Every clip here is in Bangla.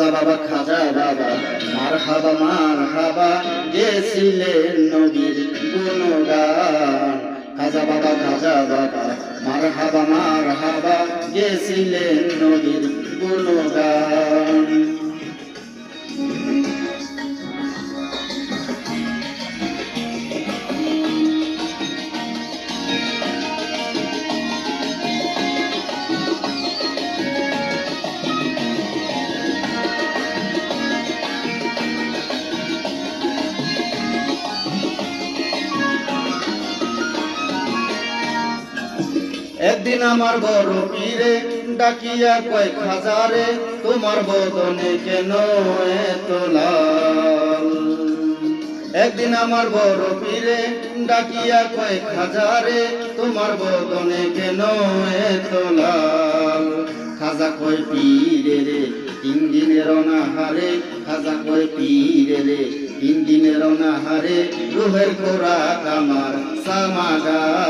খাজা বাবা খাজা বাবা মার হাবা মার হাবা গেছিলেন নদীর গুণগান। খাজা বাবা খাজা বাবা মার হাবা মার হাবা গেছিলেন নদীর গুণগান। একদিন আমার বড় পীরে, ডাকিয়া কয় খাজারে তোমার বদনে কেন এত লাল? একদিন আমার বড় পীরে, ডাকিয়া কয় খাজারে তোমার বদনে কেন এত লাল? খাজা কয় পীরে রে, তিন দিনের অনাহারে, খাজা কয় পীরে রে, তিন দিনের অনাহারে, রুহের খোরাক আমার সামাগান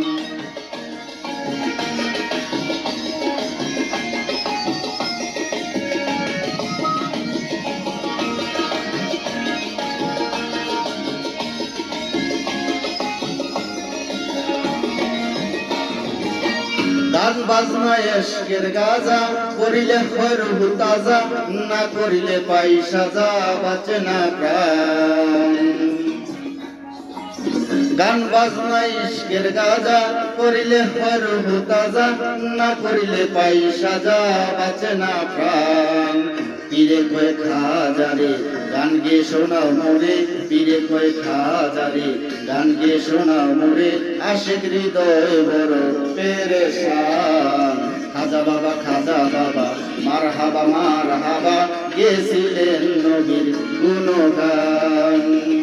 গান বাজনা এসকের গাজা, করিলে হর তাজা না করিলে পাই সাজা, বাঁচে না গান বাজনা ইস্কের গাজা, করিলে হর তাজা না করিলে পাই সাজা, বাঁচে না প্রাণ। পীরে কয়ে খাজারে গান গে শোনাও মোরে পীরে কয়ে খাজারে গান গে শোনাও মোরে আশিক হৃদয় বড় পেরে খাজা বাবা খাজা বাবা মার হাবা মার হাবা গেছিলেন নবীর গুণগান।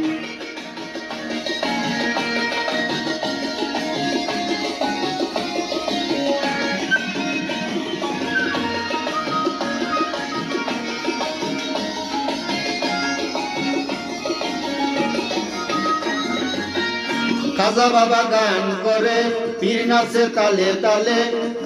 খাজা বাবা গান করে, পীর নাচে তালে তালে,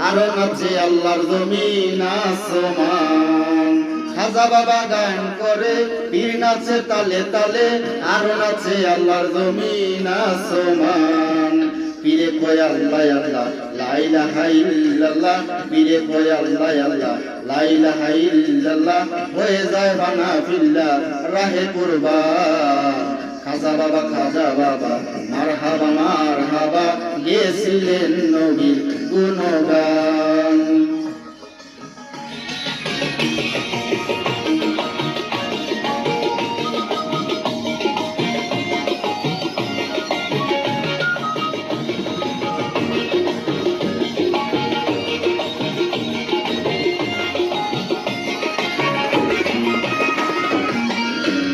আরও নাচে আল্লাহর জমিন আসমান। খাজা বাবা গান করে, পীর নাচে তালে তালে, আরও নাচে আল্লাহর জমিন আসমান। পীরে কয় আল্লাহ আল্লাহ লাইলা হাইল্লাল্লাহ পীরে কয় আল্লাহ আল্লাহ লাইলা হাইল্লাল্লাহ হয়ে যায় বানা ফিল্লা রাহে কুরবান। খাজা বাবা খাজা বাবা গেছিলেন নবীর গুণগান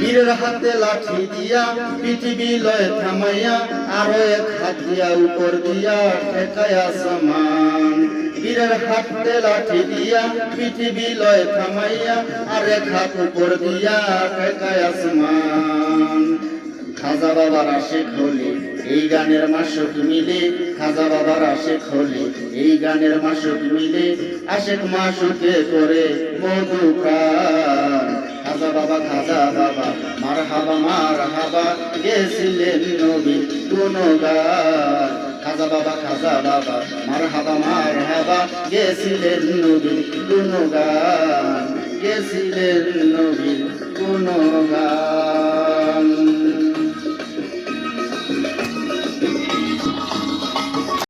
বীরের হাতে লাঠি দিয়া পৃথিবী লয় থামাইয়া আরও এক হাত দিয়া উপর দিয়া ঠেকায়া সমান বীরের হাতে লাঠি দিয়া পৃথিবী লয় থামাইয়া আর এক হাত উপর দিয়া ঠেকায়া সমান খাজা বাবার আশেক হলে, এই গানের মাসক মিলে। খাজা বাবার আশেক হলে, এই গানের মাসক মিলে। আশেক মাসুকে করে মধু প্রাণ খাজা বাবা খাজা বাবা মার হাবা মার হাবা গেছিলেন নবী গুণগান খাজা বাবা খাজা বাবা মার হাবা মার হাবা গেছিলেন নবী গুণগান গেছিলেন নবী গুণগান